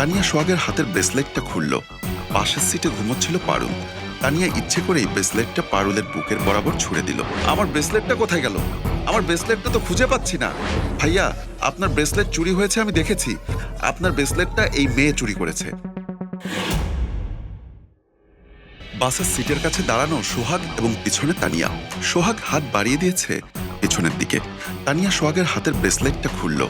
তানিয়া সোহাগের হাতের ব্রেসলেটটা খুলল। পাশের সিটে ঘুমোচ্ছিল পারুল। তানিয়া ইচ্ছে করেই ব্রেসলেটটা পারুলের বুকের বরাবর ছুড়ে দিল। আমার ব্রেসলেটটা কোথায় গেল? আমার ব্রেসলেটটা তো খুঁজে পাচ্ছি না। ভাইয়া, আপনার ব্রেসলেট চুরি হয়েছে আমি দেখেছি। আপনার ব্রেসলেটটা এই মেয়ে চুরি করেছে। বাসের সিটের কাছে দাঁড়ানো সোহাগ এবং পিছনে তানিয়া। সোহাগ হাত বাড়িয়ে দিয়েছে পেছনের দিকে। তানিয়া সোহাগের হাতের ব্রেসলেটটা খুলল।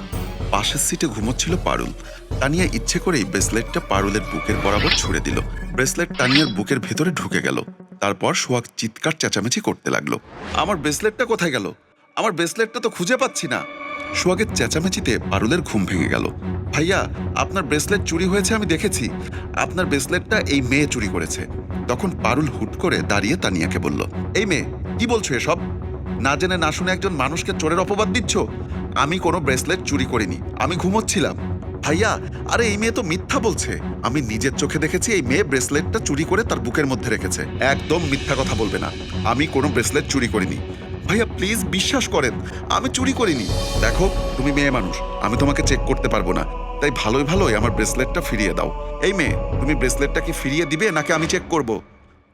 পাশের সিটে ঘুমোচ্ছিল পারুল। তানিয়া ইচ্ছে করেই ব্রেসলেটটা পারুলের বুকের বরাবর ছুড়ে দিল। ব্রেসলেট তানিয়ার বুকের ভেতরে ঢুকে গেল। তারপর সোহাগ চিৎকার চেঁচামেচি করতে লাগল। আমার ব্রেসলেটটা কোথায় গেল? আমার ব্রেসলেটটা তো খুঁজে পাচ্ছি না। সোহাগের চেঁচামেচিতে পারুলের ঘুম ভেঙে গেল। ভাইয়া, আপনার ব্রেসলেট চুরি হয়েছে আমি দেখেছি। আপনার ব্রেসলেটটা এই মেয়ে চুরি করেছে। তখন পারুল হুট করে দাঁড়িয়ে তানিয়াকে বলল, এই মেয়ে, কি বলছো এসব? না জেনে না শুনে একজন মানুষকে চোরের অপবাদ দিচ্ছ? আমি কোনো ব্রেসলেট চুরি করিনি। আমি ঘুমোচ্ছিলাম। ভাইয়া, আরে এই মেয়ে তো মিথ্যা বলছে। আমি নিজের চোখে দেখেছি এই মেয়ে ব্রেসলেটটা চুরি করে তার বুকের মধ্যে রেখেছে। একদম মিথ্যা কথা বলবে না। আমি কোনো ব্রেসলেট চুরি করিনি। ভাইয়া, প্লিজ বিশ্বাস করেন, আমি চুরি করিনি। দেখো, তুমি মেয়ে মানুষ, আমি তোমাকে চেক করতে পারব না। তাই ভালোই ভালোই আমার ব্রেসলেটটা ফিরিয়ে দাও। এই মেয়ে, তুমি ব্রেসলেটটা কি ফিরিয়ে দিবে নাকি আমি চেক করব?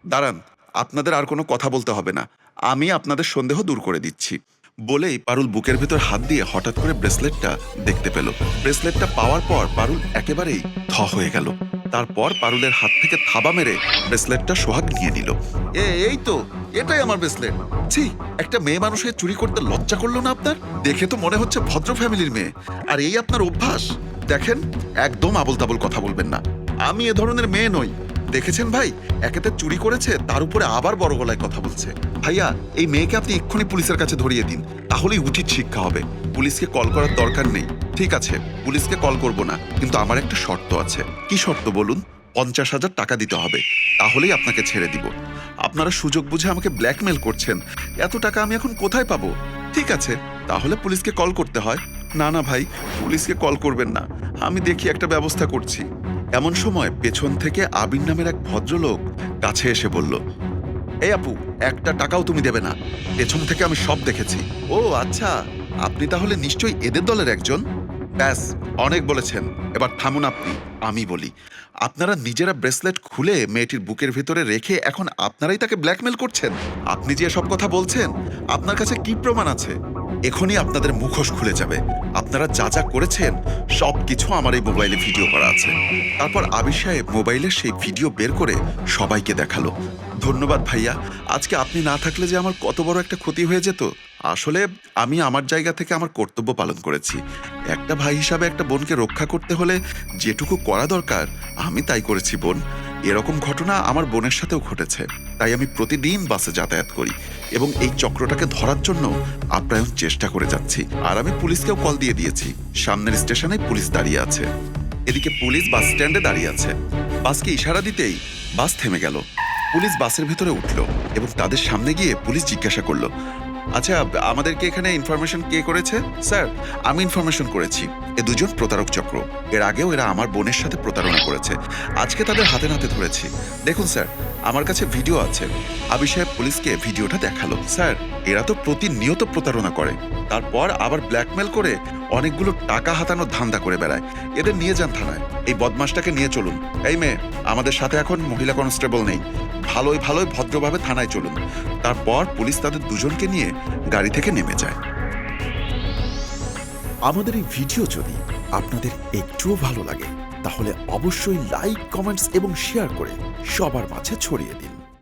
দাঁড়ান, আপনাদের আর কোনো কথা বলতে হবে না। আমি আপনাদের সন্দেহ দূর করে দিচ্ছি। বলেই পারুল বুকের ভেতর হাত দিয়ে হঠাৎ করে ব্রেসলেটটা দেখতে পেল। ব্রেসলেটটা পাওয়ার পর পারুল একেবারেই থ হয়ে গেল। তারপর পারুলের হাত থেকে থাবা মেরে ব্রেসলেটটা সোহাগ নিয়ে নিল এ, এই তো, এটাই আমার ব্রেসলেট। ছি, একটা মেয়ে মানুষের চুরি করতে লজ্জা করল না আপনার? দেখে তো মনে হচ্ছে ভদ্র ফ্যামিলির মেয়ে। আর এই আপনার অভ্যাস? দেখেন, একদম আবল তাবল কথা বলবেন না। আমি এ ধরনের মেয়ে নই। দেখেছেন ভাই? একেতে চুরি করেছে, তার উপরে আবার বড় গলায় কথা বলছে। ভাইয়া, এই মেয়েকে আপনি এক্ষুনি পুলিশের কাছে ধরিয়ে দিন, তাহলেই উচিত শিক্ষা হবে। পুলিশকে কল করার দরকার নেই। ঠিক আছে, পুলিশকে কল করব না, কিন্তু আমার একটা শর্ত আছে। কি শর্ত বলুন? পঞ্চাশ হাজার টাকা দিতে হবে, তাহলেই আপনাকে ছেড়ে দিব। আপনারা সুযোগ বুঝে আমাকে ব্ল্যাকমেল করছেন, এত টাকা আমি এখন কোথায় পাবো? ঠিক আছে, তাহলে পুলিশকে কল করতে হয়। না না ভাই, পুলিশকে কল করবেন না। আমি দেখি একটা ব্যবস্থা করছি। এমন সময় পেছন থেকে আবির নামের এক ভদ্রলোক কাছে এসে বলল, এই আপু, একটা টাকাও তুমি দেবে না। পেছন থেকে আমি সব দেখেছি। ও আচ্ছা আপনি তাহলে নিশ্চয়ই এদের দলের একজন? ব্যাস, অনেক বলেছেন। এবার থামুন আপনি, আমি বলি। আপনারা নিজেরা ব্রেসলেট খুলে মেয়েটির বুকের ভিতরে রেখে এখন আপনারাই তাকে ব্ল্যাকমেল করছেন? আপনি যে সব কথা বলছেন, আপনার কাছে কি প্রমাণ আছে? এখনই আপনাদের মুখোশ খুলে যাবে। আপনারা যা যা করেছেন সব কিছু আমার এই মোবাইলে ভিডিও করা আছে। তারপর আবির সাহেব মোবাইলে সেই ভিডিও বের করে সবাইকে দেখাল। ধন্যবাদ ভাইয়া। আজকে আপনি না থাকলে যে আমার কত বড় একটা ক্ষতি হয়ে যেত? আসলে আমি আমার জায়গা থেকে আমার কর্তব্য পালন করেছি। একটা ভাই হিসাবে একটা বোনকে রক্ষা করতে হলে যেটুকু করা দরকার, আমি তাই করেছি বোন। এরকম ঘটনা আমার বোনের সাথেও ঘটেছে। তাই আমি প্রতিদিন বাসে যাতায়াত করি এবং এই চক্রটাকে ধরার জন্য আপ্রায়ণ চেষ্টা করে যাচ্ছি। আর আমি পুলিশকেও কল দিয়ে দিয়েছি। সামনের স্টেশনে পুলিশ দাঁড়িয়ে আছে। এদিকে পুলিশ বাস স্ট্যান্ডে দাঁড়িয়ে আছে। বাসকে ইশারা দিতেই বাস থেমে গেল। পুলিশ বাসের ভেতরে উঠল এবং তাদের সামনে গিয়ে পুলিশ জিজ্ঞাসা করল আচ্ছা আমাদেরকে এখানে ইনফরমেশন কে করেছে? স্যার, আমি ইনফরমেশন করেছি। এ দুজন প্রতারক চক্র। এর আগেও এরা আমার বোনের সাথে প্রতারণা করেছে। আজকে তাদের হাতে নাতে ধরেছি। দেখুন, স্যার, আমার কাছে ভিডিও আছে। আবি সাহেব পুলিশকে ভিডিওটা দেখাল। স্যার, এরা তো প্রতিনিয়ত প্রতারণা করে। তারপর আবার ব্ল্যাকমেল করে অনেকগুলো টাকা হাতানোর ধান্দা করে বেড়ায়। এদের নিয়ে যান থানায়। এই বদমাসটাকে নিয়ে চলুন। এই মেয়ে, আমাদের সাথে এখন মহিলা কনস্টেবল নেই। ভালোই ভালোই ভদ্রভাবে থানায় চলুন। তারপর পুলিশ তাদের দুজনকে নিয়ে গাড়ি থেকে নেমে যায়। আমাদের এই ভিডিও যদি আপনাদের একটুও ভালো লাগে, তাহলে অবশ্যই লাইক, কমেন্টস এবং শেয়ার করে সবার মাঝে ছড়িয়ে দিন।